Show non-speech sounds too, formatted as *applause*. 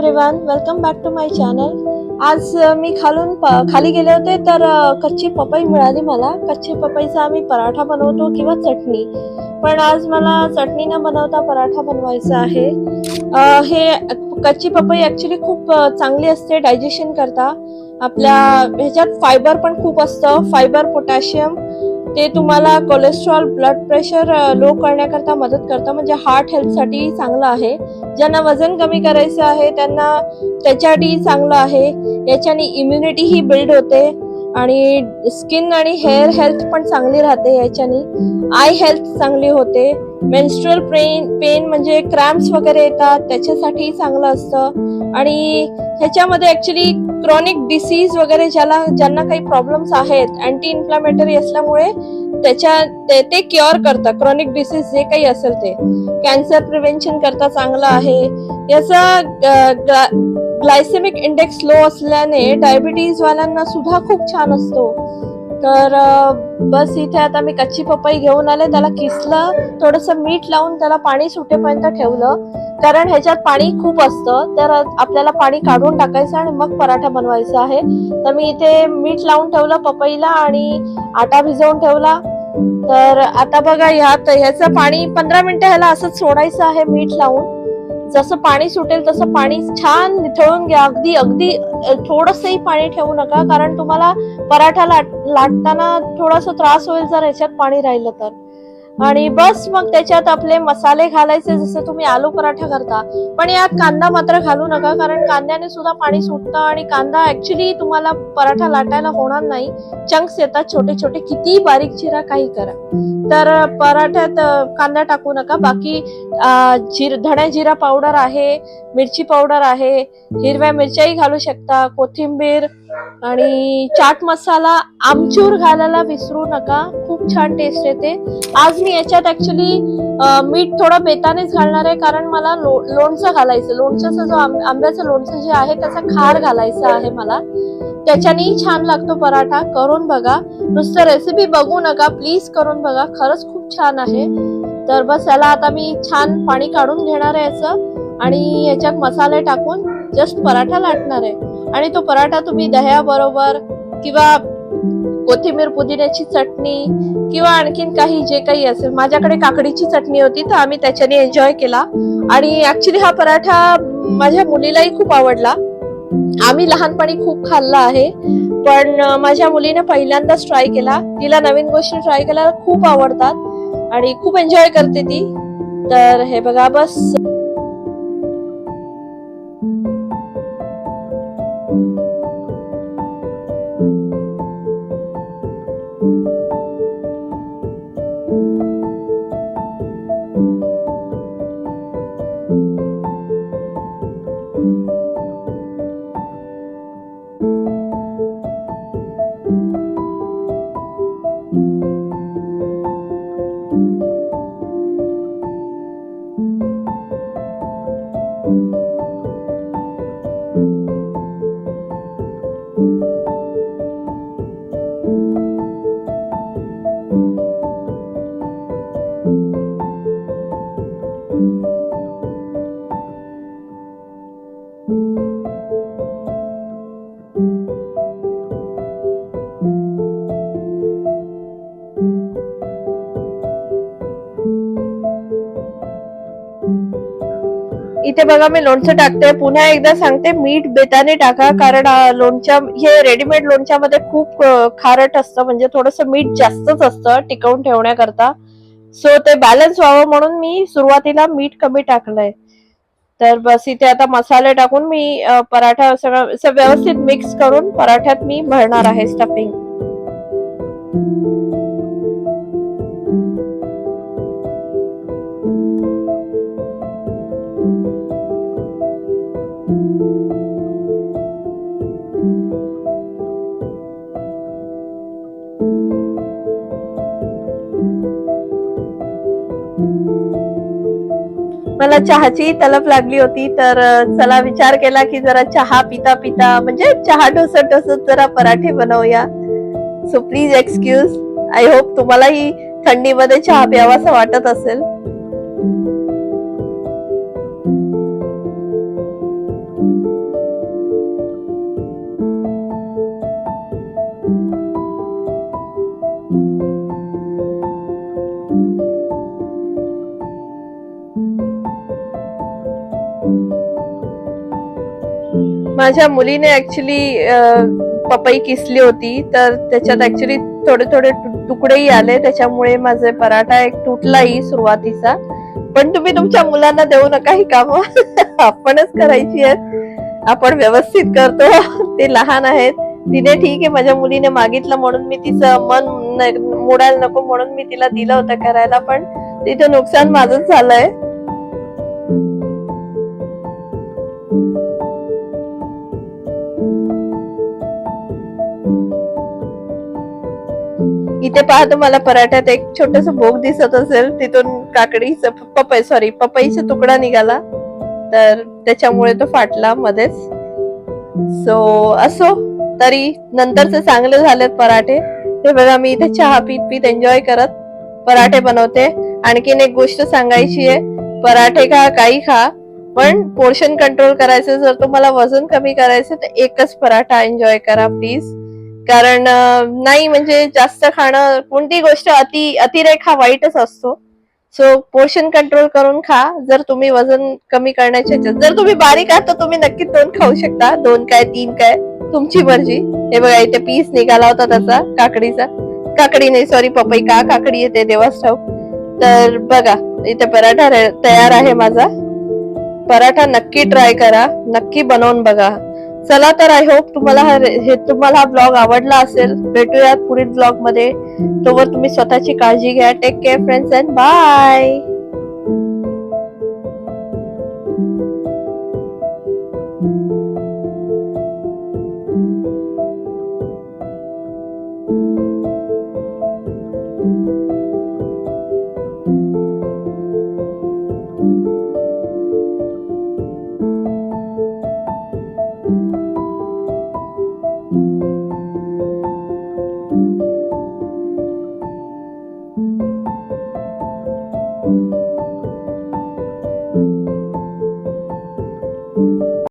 Everyone welcome back to my channel आज मी खालून प- खाली गेले होते तर कच्ची पपई मिळाली मला. कच्ची पपईचा आम्ही पराठा बनवतो किंवा चटणी. पण आज मला चटणी न बनवता पराठा बनवायचा आहे. हे कच्ची पपई ॲक्च्युली खूप चांगली असते डायजेशन करता. आपल्या ह्याच्यात फायबर पण खूप असतं. फायबर पोटॅशियम ते तुम्हाला कोलेस्ट्रॉल ब्लड प्रेशर लो करण्याकरता मदत करतं. म्हणजे हार्ट हेल्थसाठी चांगलं आहे. ज्यांना वजन कमी करायचं आहे त्यांना त्याच्यासाठी चांगलं आहे. याच्याने इम्युनिटी ही बिल्ड होते. आणि स्किन आणि हेअर हेल्थ पण चांगली राहते याच्याने. आय हेल्थ चांगली होते. मेन्स्ट्रुअल पेन पेन म्हणजे क्रॅम्प्स वगैरे येतात त्याच्यासाठी चांगलं असतं. आणि ह्याच्यामध्ये ऍक्च्युली क्रॉनिक डिसीज वगैरे ज्याला ज्यांना काही प्रॉब्लेम्स आहेत अँटी इन्फ्लामेटरी असल्यामुळे त्याच्या ते- ते क्युअर करतं क्रॉनिक डिसीज जे काही असेल ते. कॅन्सर प्रिव्हेन्शन करता चांगलं आहे. याचा ग्लायसेमिक इंडेक्स लो असल्याने डायबिटीज वाल्यांना सुद्धा खूप छान असतो. तर बस इथे आता मी कच्ची पपई घेऊन आले त्याला किसलं थोडस मीठ लावून त्याला पाणी सुटेपर्यंत ठेवलं. कारण ह्याच्यात पाणी खूप असतं तर आपल्याला पाणी काढून टाकायचं आणि मग पराठा बनवायचा आहे. तर मी इथे मीठ लावून ठेवलं पपईला आणि आटा भिजवून ठेवला. तर आता बघा ह्यात ह्याचं पाणी पंधरा मिनिटं ह्याला असंच सोडायचं आहे मीठ लावून. जसं पाणी सुटेल तसं पाणी छान निथळून घ्या. अगदी अगदी थोडसही पाणी ठेवू नका कारण तुम्हाला पराठा लाट लाटताना थोडासा त्रास होईल जर ह्याच्यात पाणी राहिलं तर. आणि बस मग त्याच्यात आपले मसाले घालायचे जसं तुम्ही आलू पराठा करता. पण यात कांदा मात्र घालू नका कारण कांद्याने सुद्धा पाणी सुटतं आणि कांदा ऍक्च्युली तुम्हाला पराठा लाटायला होणार नाही. चंक्स येतात छोटे छोटे किती बारीक चिरा काही करा. तर पराठ्यात कांदा टाकू नका. बाकी जिर धण्या जिरा पावडर आहे मिरची पावडर आहे हिरव्या मिरच्याही घालू शकता कोथिंबीर आणि चाट मसाला आमचूर घालायला विसरू नका. खूप छान टेस्ट येते. आज मी याच्यात ऍक्च्युली मीठ थोडं बेतानेच घालणार आहे कारण मला लो- लोणचं घालायचं. लोणचं जो आंब- आंब्याचं लोणचं जे आहे त्याचा खार घालायचा आहे मला. त्याच्यानेही छान लागतो पराठा. करून बघा. नुसतं रेसिपी बघू नका. प्लीज करून बघा. खरंच खूप छान आहे. तर बस याला आता मी छान पाणी काढून घेणार आहे याचं. आणि याच्यात मसाले टाकून जस्ट पराठा लाटणार आहे. आणि तो पराठा तुम्ही दह्या बरोबर किंवा कोथिंबीर पुदिन्याची चटणी किंवा आणखीन काही जे काही असेल माझ्याकडे काकडीची चटणी होती तर आम्ही त्याच्याने एन्जॉय केला. आणि ऍक्च्युली हा पराठा माझ्या मुलीलाही खूप आवडला. आम्ही लहानपणी खूप खाल्ला आहे पण माझ्या मुलीने पहिल्यांदाच ट्राय केला. तिला नवीन गोष्टी ट्राय केल्या खूप आवडतात आणि खूप एन्जॉय करते ती. तर हे बघा बस. इथे बघा मी लोणचं टाकते. पुन्हा एकदा सांगते मीठ बेताने टाका कारण लोणच्या हे रेडीमेड लोणच्यामध्ये खूप खारट असतं. म्हणजे थोडस मीठ जास्तच असतं टिकवून ठेवण्याकरता. सो ते बॅलन्स व्हावं म्हणून मी सुरुवातीला मीठ कमी टाकलंय. तर बस इथे आता मसाले टाकून मी पराठा सगळं व्यवस्थित मिक्स करून पराठ्यात मी भरणार आहे स्टफिंग मला चहाची तलप लागली होती तर चला विचार केला की जरा चहा पिता पिता म्हणजे चहा ढोसत डोसत जरा पराठे बनवूया. So please excuse I hope तुम्हालाही थंडीमध्ये चहा प्यावासा वाटत असेल. माझ्या मुलीने ऍक्च्युली पपई किसली होती तर त्याच्यात ऍक्च्युली थोडे थोडे तुकडेही आले. त्याच्यामुळे माझे पराठा एक तुटलाही सुरुवातीचा. पण तुम्ही तुमच्या मुलांना देऊ नका ही कामं. *laughs* आपणच करायची आहेत. आपण व्यवस्थित करतो. *laughs* ते लहान आहेत. तिने ठीक आहे माझ्या मुलीने मागितलं म्हणून मी तिचं मन मोडायला नको म्हणून मी तिला दिलं होतं करायला पण तिथं नुकसान माझंच झालंय. इथे पहा तुम्हाला पराठ्यात एक छोटस भोग दिसत असेल. तिथून काकडीचं पपई सॉरी पपईचा तुकडा निघाला. तर त्याच्यामुळे तो फाटला मध्येच. सो असो. तरी नंतरचे चांगले झालेत पराठे. ते बघा मी इथे चहा पीत पीत एन्जॉय करत पराठे बनवते. आणखीन एक गोष्ट सांगायची आहे. पराठे खा काही खा. पण पोर्शन कंट्रोल करायचं जर तुम्हाला वजन कमी करायचं तर एकच पराठा एन्जॉय करा प्लीज कारण नाही म्हणजे जास्त खाणं कोणती गोष्ट अति अतिरेक हा वाईटच असतो. सो पोर्शन कंट्रोल करून खा. जर तुम्ही वजन कमी करण्याच्या ह्याच्यात- जर तुम्ही बारीक आहात तर तुम्ही नक्की दोन खाऊ शकता. दोन काय तीन काय तुमची मर्जी. हे बघा इथे पीस निघाला होता त्याचा काकडीचा. काकडी नाही सॉरी पपई का काकडी येते देवास ठाऊ तर बघा इथे पराठा तयार आहे माझा. पराठा नक्की ट्राय करा. नक्की बनवून बघा. चला तर आय होप तुम्हाला हा हे तुम्हाला हा ब्लॉग आवडला असेल. भेटूयात पुढील ब्लॉगमध्ये. तोवर तुम्ही स्वतःची काळजी घ्या. Take care friends and bye